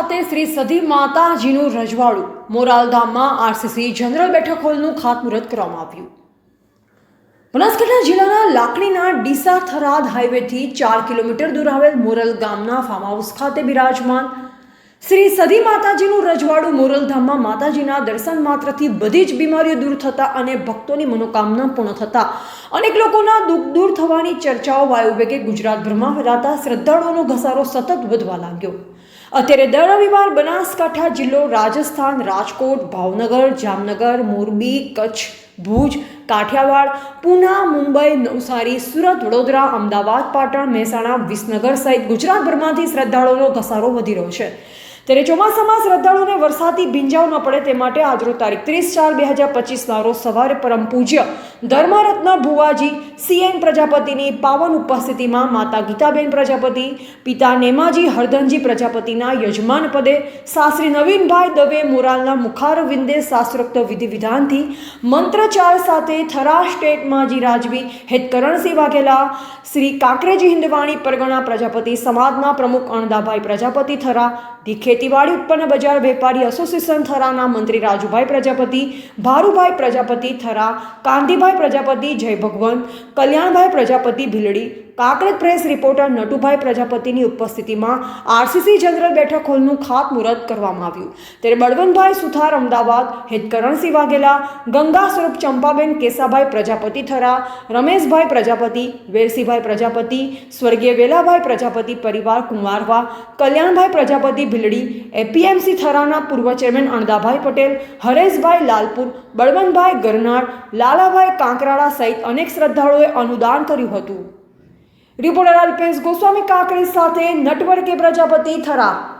ખાતે શ્રી સધી માતાજીનું રજવાડું. મોરાલધામમાં RCC general બેઠક હોલનું ખાતમુહૂર્ત કરવામાં આવ્યું. બનાસકાંઠા જિલ્લાના લાકડીના ડીસા થરાદ હાઈવેથી ચાર કિલોમીટર દૂર આવેલ મોરલ ગામના ફાર્મ હાઉસ ખાતે બિરાજમાન શ્રી સધી માતાજીનું રજવાડું મોરલધામમાં માતાજીના દર્શન માત્રથી બધી જ બીમારીઓ દૂર થતા અને ભક્તોની મનોકામના પૂર્ણ થતા. અનેક લોકોના દુઃખ દૂર થવાની ચર્ચાઓ વાયુવેગે ગુજરાતભરમાં ફેલાતા શ્રદ્ધાળુઓનો ઘસારો સતત વધવા લાગ્યો. અત્યારે દર રવિવાર બનાસકાંઠા જિલ્લો રાજસ્થાન, રાજકોટ, ભાવનગર, જામનગર, મોરબી, કચ્છ, ભુજ, કાઠિયાવાડ, પૂના, મુંબઈ, નવસારી, સુરત, વડોદરા, અમદાવાદ, પાટણ, મહેસાણા, વિસનગર સહિત ગુજરાતભરમાંથી શ્રદ્ધાળુઓનો ઘસારો વધી રહ્યો છે. ત્યારે ચોમાસામાં શ્રદ્ધાળુઓને વરસાદથી ભીંજાવ ન પડે તે માટે આજરોજ તારીખ ત્રીસ ચાર બે હજાર પચીસના રોજ સવારે પરમ પૂજ્ય ધર્મરત્ન ભુવાજી સીએન પ્રજાપતિની પાવન ઉપસ્થિતિમાં માતા ગીતાબેન પ્રજાપતિ, પિતા નેમાજી હરધનજી પ્રજાપતિના યજમાન પદે સાસરી નવીનભાઈ દવે મોરાલના મુખારવિંદે શાસ્ત્રોક્ત વિધિ વિધાનથી મંત્રચાર સાથે થરા સ્ટેટમાં જી રાજવી હેતકરણસિંહ વાઘેલા શ્રી કાકરેજી હિંદવાણી પરગણા પ્રજાપતિ સમાજના પ્રમુખ અણદાભાઈ પ્રજાપતિ થરા ધી ખેતીવાડી, ઉત્પન્ન બજાર, વેપારી એસોસિએશન થરાના મંત્રી રાજુભાઈ પ્રજાપતિ, ભારુભાઈ પ્રજાપતિ થરા, કાંતિભાઈ પ્રજાપતિ, જય ભગવંત, કલ્યાણભાઈ પ્રજાપતિ ભીલડી કાકરેજ પ્રેસ રિપોર્ટર નટુભાઈ પ્રજાપતિની ઉપસ્થિતિમાં આરસીસી જનરલ બેઠક હોલનું ખાતમુહૂર્ત કરવામાં આવ્યું. ત્યારે બળવંતભાઈ સુથાર અમદાવાદ હેતકરણસિંહ વાઘેલા ગંગા સ્વરૂપ ચંપાબેન, કેસાભાઈ પ્રજાપતિ થરા, રમેશભાઈ પ્રજાપતિ, વેરસીભાઈ પ્રજાપતિ, સ્વર્ગીય વેલાભાઈ પ્રજાપતિ, પરિવાર કુંવારવા, કલ્યાણભાઈ પ્રજાપતિ ભીલડી, એપીએમસી થરાના પૂર્વ ચેરમેન અણદાભાઈ પટેલ, હરેશભાઈ લાલપુર, બળવંતભાઈ ગરનાળ લાલાભાઈ કાંકરાળા સહિત અનેક શ્રદ્ધાળુઓએ અનુદાન કર્યું હતું. રિપોર્ટર અલ્પેશ ગોસ્વામી કાકડી સાથે નટવર કે પ્રજાપતિ થરા